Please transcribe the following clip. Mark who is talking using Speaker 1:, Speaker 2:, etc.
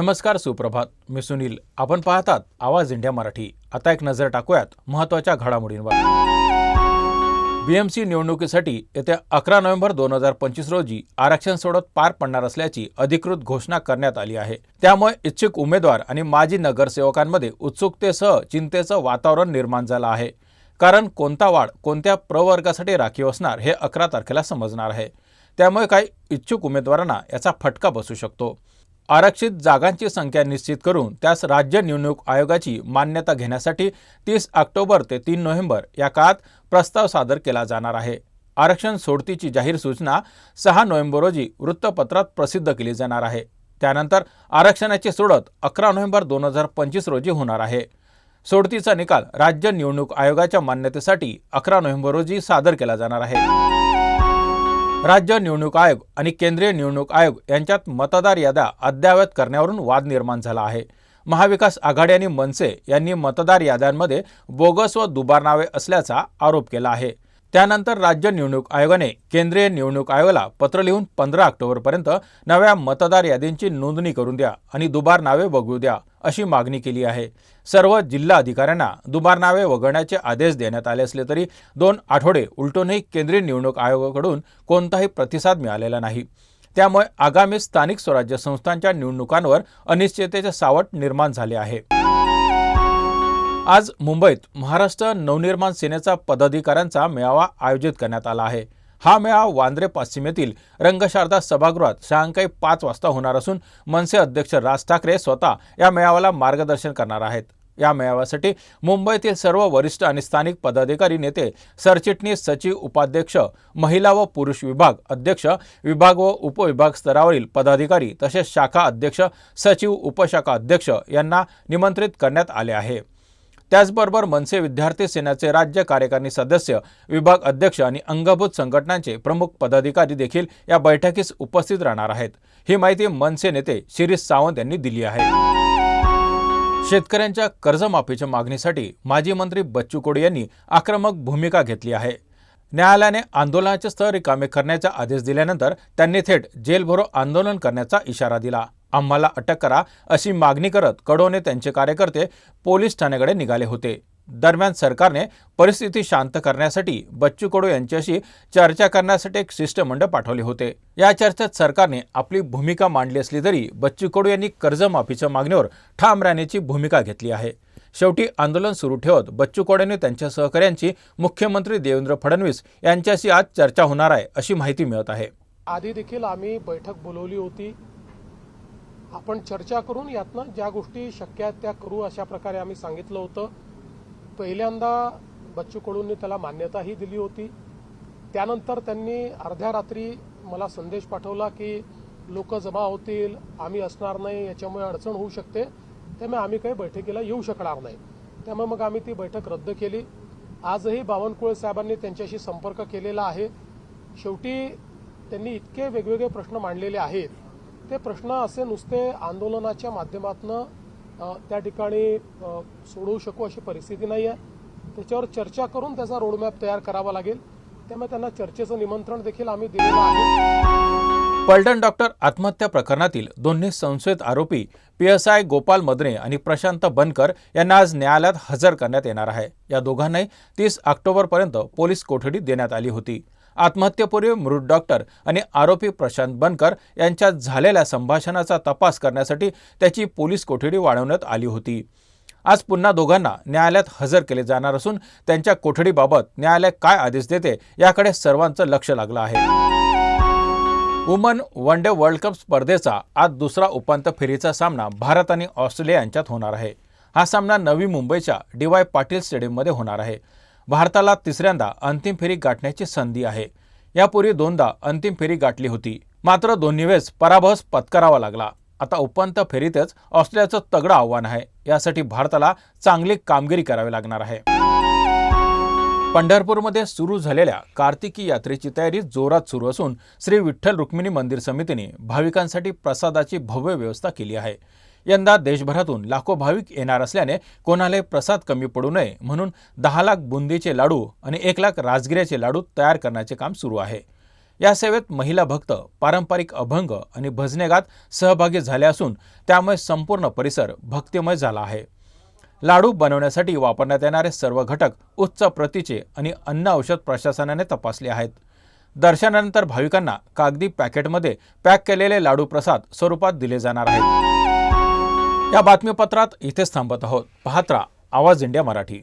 Speaker 1: नमस्कार सुप्रभात मी सुनील. आपण पाहतात आवाज इंडिया मराठी. आता एक नजर टाकूयात महत्त्वाच्या घडामोडींवर. बीएमसी निवडणुकीसाठी येत्या अकरा नोव्हेंबर दोन हजार पंचवीस रोजी आरक्षण सोडत पार पडणार असल्याची अधिकृत घोषणा करण्यात आली आहे. त्यामुळे इच्छुक उमेदवार आणि माजी नगरसेवकांमध्ये उत्सुकतेसह चिंतेचं वातावरण निर्माण झालं आहे. कारण कोणता वाढ कोणत्या प्रवर्गासाठी राखीव असणार हे अकरा तारखेला समजणार आहे. त्यामुळे काही इच्छुक उमेदवारांना याचा फटका बसू शकतो. आरक्षित जागांची संख्या निश्चित करून त्यास राज्य निवडणूक आयोगाची मान्यता घेण्यासाठी तीस ऑक्टोबर ते तीन नोव्हेंबर या काळात प्रस्ताव सादर केला जाणार आहे. आरक्षण सोडतीची जाहीर सूचना सहा नोव्हेंबर रोजी वृत्तपत्रात प्रसिद्ध केली जाणार आहे. त्यानंतर आरक्षणाची सोडत अकरा नोव्हेंबर दोन हजार पंचवीस रोजी होणार आहे. सोडतीचा निकाल राज्य निवडणूक आयोगाच्या मान्यतेसाठी अकरा नोव्हेंबर रोजी सादर केला जाणार आहे. राज्य निवडणूक आयोग आणि केंद्रीय निवडणूक आयोग यांच्यात मतदार याद्या अद्ययावत करण्यावरून वाद निर्माण झाला आहे. महाविकास आघाडी आणि मनसे यांनी मतदार याद्यांमध्ये बोगस व दुबार नावे असल्याचा आरोप केला आहे. त्यानंतर राज्य निवडणूक आयोगाने केंद्रीय निवडणूक आयोगाला पत्र लिहून पंधरा ऑक्टोबरपर्यंत नव्या मतदार यादींची नोंदणी करून द्या आणि दुबार नावे वगळू द्या अशी मागणी केली आहे. सर्व जिल्हा अधिकाऱ्यांना दुबार नावे वगळण्याचे आदेश देण्यात आले असले तरी दोन आठवडे उलटूनही केंद्रीय निवडणूक आयोगाकडून कोणताही प्रतिसाद मिळालेला नाही. त्यामुळे आगामी स्थानिक स्वराज्य संस्थांच्या निवडणुकांवर अनिश्चिततेचे सावट निर्माण झाले आहे. आज मुंबईत महाराष्ट्र नवनिर्माण सेनेचा पदाधिकाऱ्यांचा मेळावा आयोजित करण्यात आला आहे. हा मेळावा वांद्रे पश्चिमेतील रंगशारदा सभागृहात सायंकाळी पाच वाजता होणार असून मनसे अध्यक्ष राज ठाकरे स्वतः या मेळाव्याला मार्गदर्शन करणार आहेत. या मेळाव्यासाठी मुंबईतील सर्व वरिष्ठ आणि स्थानिक पदाधिकारी नेते सरचिटणीस सचिव उपाध्यक्ष महिला व पुरुष विभाग अध्यक्ष विभाग व उपविभाग स्तरावरील पदाधिकारी तसेच शाखा अध्यक्ष सचिव उपशाखा अध्यक्ष यांना निमंत्रित करण्यात आले आहे. त्याचबरोबर मनसे विद्यार्थी सेनाचे राज्य कार्यकारिणी सदस्य विभाग अध्यक्ष आणि अंगभूत संघटनांचे प्रमुख पदाधिकारी देखील या बैठकीस उपस्थित राहणार आहेत. ही माहिती मनसे नेते शिरीष सावंत यांनी दिली आहे. शेतकऱ्यांच्या कर्जमाफीच्या मागणीसाठी माजी मंत्री बच्चू कडू यांनी आक्रमक भूमिका घेतली आहे. न्यायालयाने आंदोलनाचे स्तर रिकामे करण्याचा आदेश दिल्यानंतर त्यांनी थेट जेलभरो आंदोलन करण्याचा इशारा दिला. आम्हाला अटक करा अशी मागणी करत कडोने त्यांचे कार्यकर्ते पोलीस ठाण्याकडे निघाले होते. दरम्यान सरकारने परिस्थिती शांत करण्यासाठी बच्चू कडू यांच्याशी चर्चा करण्यासाठी एक शिष्टमंडळ पाठवले होते. या चर्चेत सरकारने आपली भूमिका मांडली असली तरी बच्चू कडू यांनी कर्जमाफीच्या मागणीवर ठाम राहण्याची भूमिका घेतली आहे. शेवटी आंदोलन सुरू ठेवत बच्चू कडू त्यांच्या सहकाऱ्यांची मुख्यमंत्री देवेंद्र फडणवीस यांच्याशी आज चर्चा होणार आहे अशी माहिती मिळत आहे.
Speaker 2: आधी देखील आम्ही बैठक बोलवली होती. आपण चर्चा करून यातनं ज्या गोष्टी शक्य आहेत त्या करू अशा प्रकारे आम्ही सांगितलं होतं. पहिल्यांदा बच्चू कडूंनी त्याला मान्यताही दिली होती. त्यानंतर त्यांनी अर्ध्या रात्री मला संदेश पाठवला की लोक जमा होतील आम्ही असणार नाही याच्यामुळे अडचण होऊ शकते. त्यामुळे आम्ही काही बैठकीला येऊ शकणार नाही. त्यामुळे मग आम्ही ती बैठक रद्द केली. आजही बावनकुळे साहेबांनी त्यांच्याशी संपर्क केलेला आहे. शेवटी त्यांनी इतके वेगवेगळे प्रश्न मांडलेले आहेत ते प्रश्न असे नुसते आंदोलनाच्या माध्यमातून त्या ठिकाणी सोडवू शकू अशी परिस्थिती नाही आहे त्याच्यावर चर्चा करून त्याचा रोडमॅप तयार करावा लागेल. त्यामुळे त्यांना चर्चेचं निमंत्रण देखील आम्ही दिलेलं आहे.
Speaker 1: पलटण डॉक्टर आत्महत्या प्रकरणातील दोन्ही संशयित आरोपी P S I Gopal Madane आणि प्रशांत बनकर यांना आज न्यायालयात हजर करण्यात येणार आहे. या दोघांनाही तीस ऑक्टोबरपर्यंत पोलीस कोठडी देण्यात आली होती. आत्महत्येपूर्वी मृत डॉक्टर आणि आरोपी प्रशांत बनकर यांच्यात झालेल्या संभाषणाचा तपास करण्यासाठी त्याची पोलीस कोठडी वाढवण्यात आली होती. आज पुन्हा दोघांना न्यायालयात हजर केले जाणार असून त्यांच्या कोठडीबाबत न्यायालय काय आदेश देते याकडे सर्वांचं लक्ष लागलं आहे. Woman one day world cup स्पर्धेचा आज दुसरा उपांत्य फेरीचा सामना भारत आणि ऑस्ट्रेलिया यांच्यात होणार आहे. हा सामना नवी मुंबईच्या डी वाय पाटील स्टेडियममध्ये होणार आहे. भारताला तिसऱ्यांदा अंतिम फेरी गाठण्याची संधी आहे. यापूर्वी दोनदा अंतिम फेरी गाठली होती. मात्र दोन्ही वेळेस पराभव पत्करावा लागला. आता उपांत्य फेरीतच ऑस्ट्रेलियाचं तगडं आव्हान आहे. यासाठी भारताला चांगली कामगिरी करावी लागणार आहे. पंढरपूरमध्ये सुरू झालेल्या कार्तिकी यात्रेची तयारी जोरात सुरू असून श्री विठ्ठल रुक्मिणी मंदिर समितीने भाविकांसाठी प्रसादाची भव्य व्यवस्था केली आहे. यंदा देशभरातून लाखो भाविक येणार असल्याने कोणालाही प्रसाद कमी पडू नये म्हणून दहा लाख बुंदीचे लाडू आणि एक लाख राजगिऱ्याचे लाडू तयार करण्याचे काम सुरू आहे. या सेवेत महिला भक्त पारंपरिक अभंग आणि भजने गात सहभागी झाले असून त्यामुळे संपूर्ण परिसर भक्तिमय झाला आहे. लाडू बनवण्यासाठी वापरण्यात येणारे सर्व घटक उच्च प्रतीचे आणि अन्न औषध प्रशासनाने तपासले आहेत. दर्शनानंतर भाविकांना कागदी पॅकेटमध्ये पॅक केलेले लाडू प्रसाद स्वरूपात दिले जाणार आहेत. या बातमीपत्रात इथेच थांबत आहोत. पाहत आवाज इंडिया मराठी.